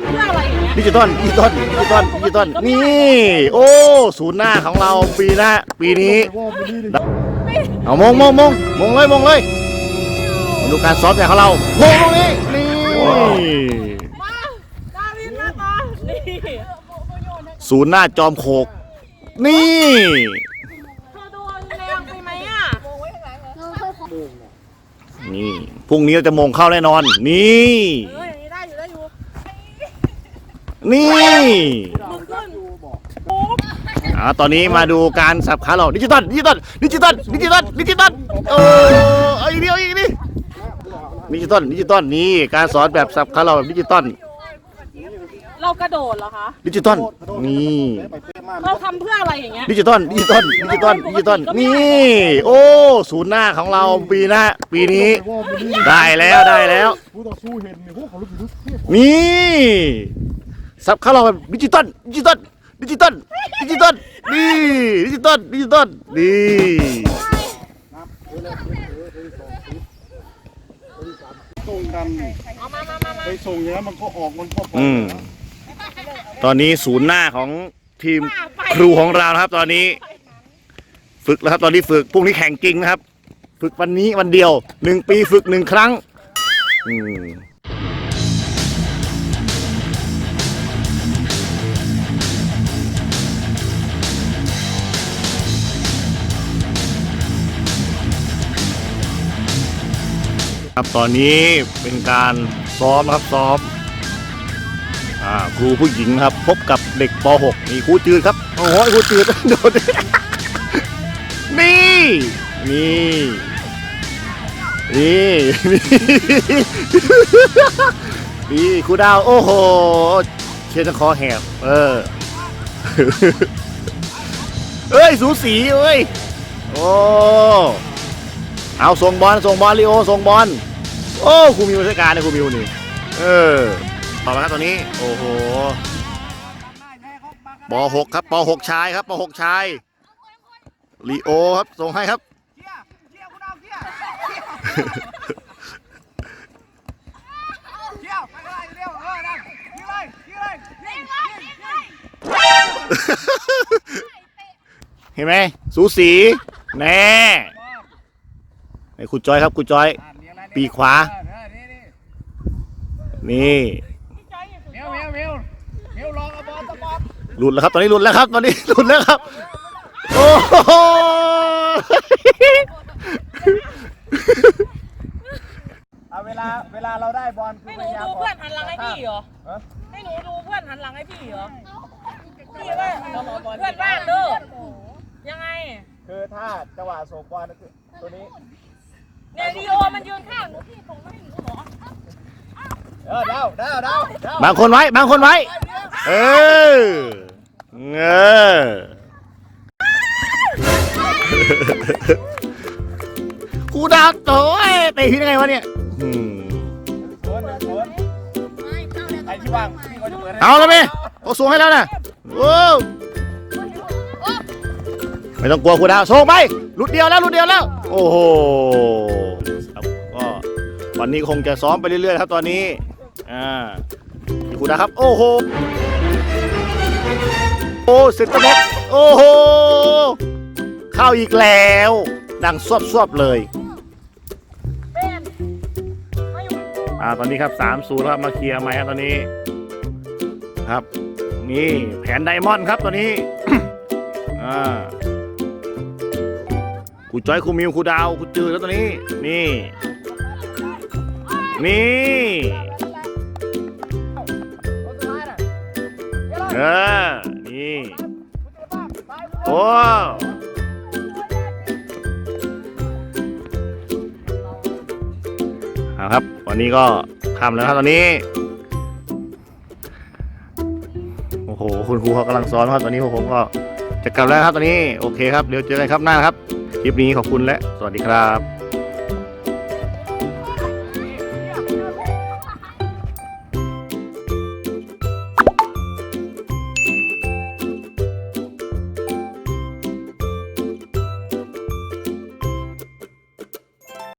ำเพื่ออะไรอย่างเงี้ยดิจิตอลดิจิตอลดิจิตอลดิจิตอลนี่ โอ้ ศูนย์หน้าของเราปีหน้าปีนี้ เอามงมงมงมงเลยมงเลยมาดูการซ้อมใหญ่ของเรามงตรงนี้นี่มาดาวินมาต่อนี่ศูนย์หน้าจอมโขกนี่เธอโดนแรงไปไหมอะนี่พรุ่งนี้เราจะมงเข้าแน่นอน นี่ เอออย่างนี้ได้อยู่ได้อยู่ นี่มึงขึ้นโอ้อ่าตอนนี้มาดูการสับขาเราดิจิตอลดิจิตอลดิจิตอลดิจิตอลดิจิตอลโอ้เอาอีกเดียวอีกนิดดิจิตอลดิจิตอลนี่การสอนแบบสับขาเราแบบดิจิตอลเรากระโดดเหรอคะดิจิตอลนี่เราทำเพื่ออะไรอย่างเงี้ยดิจิตอลดิจิตอลดิจิตอลดิจิตอลนี่ โอ้ศูนย์หน้าของเราปีหน้าปีนี้ ได้แล้วได้แล้วผู้ต่อสู้เห็น เนี่ยพวกเขาลุกอยู่ทุกที่นี่สับขาเราแบบดิจิตอลดิจิตอลดิจิตอลดิจิตอลนี่ดิจิตอลดิจิตอลนี่ส่งกันไปส่งอย่างนั้นมันก็ออกมันก็พออืมตอนนี้ศูนย์หน้าของทีมครูของเรานะครับ ตอนนี้ ฝึกแล้วครับตอนนี้ฝึกพรุ่งนี้แข่งจริงนะครับ ฝึกวันนี้วันเดียวหนึ่งปีฝึกหนึ่งครั้ง อืม ครับตอนนี้เป็นการซ้อมครับซ้อมอครูผู้หญิงครับ พบกับเด็กป .6 นี่ครูจืดครับโอ้โหครูจืดโดดนี่นี่นี่นี่ครูดาวโอ้โหเชียร์คอแหบเออเอ้ยสูสีเอ้ยโอ้เอาส่งบอลส่งบอลลีโอส่งบอล โอ้ครูมิวราชการนะครูมิวนี่ เออต่อมาครับตัวนี้ โอ้โหป .6 ครับป .6 ชายครับป .6 ชายลีโอครับส่งให้ครับเห็นไหมสูสีแน่ไอ้คุณจอยครับคุณจอย ปีขวา นี่เมียวเมียวเมียวเมียวลองเอาบอลตะบอลหลุดแล้วครับ ตอนนี้หลุดแล้วครับ ตอนนี้หลุดแล้วครับ โอ้โหเอาเวลาเวลาเราได้บอลคือให้หนูดูเพื่อนหันหลังให้พี่เหรอให้หนูดูเพื่อนหันหลังให้พี่เหรอ พี่ว่าเพื่อนบ้านเด้อยังไง คือถ้าจังหวะส่งบอลก็คือตัวนี้ เนี่ยดีโอมันยืนข้างหนูพี่ส่งมาให้หนูเหรอเออเดาเดาเดาเดาบางคนไว้ บางคนไว้ เออเออกูดาวโต้ยเตะที่ได้ไงวะเนี่ยอืมสวนสวนไอ้ที่ว่างพี่ก็จะเปิดให้เอาแล้วไหมโอ้ส่งให้แล้วนะโอ้ไม่ต้องกลัวกูดาวส่งไปหลุดเดียวแล้วหลุดเดียวแล้ว โอ้โหครับก็วันนี้คงจะซ้อมไปเรื่อยๆครับตอนนี้อ่าพี่กูดาวครับ โอ้โหโอ้เซนเตอร์แบ็กโอ้โหเข้าอีกแล้ว ดังซวบๆเลยเป็นมาอยู่อ่าตอนนี้ครับ3 0ครับมาเคลียร์ไหมครับตอนนี้ ครับ นี่แผนไดมอนด์ครับตอนนี้อ่า ครูจอยครูมิวครูดาวครูจืดแล้วตอนนี้ นี่ นี่ เออ นี่ โอ้เอาครับ วันนี้ก็ทำแล้วครับตอนนี้ โอ้โห คุณครูเขากำลังสอนครับตอนนี้พวกผมก็จะกลับแล้วครับตอนนี้ โอเคครับ เดี๋ยวเจอกันครับหน้าครับ คลิปนี้ขอบคุณและสวัสดีครับ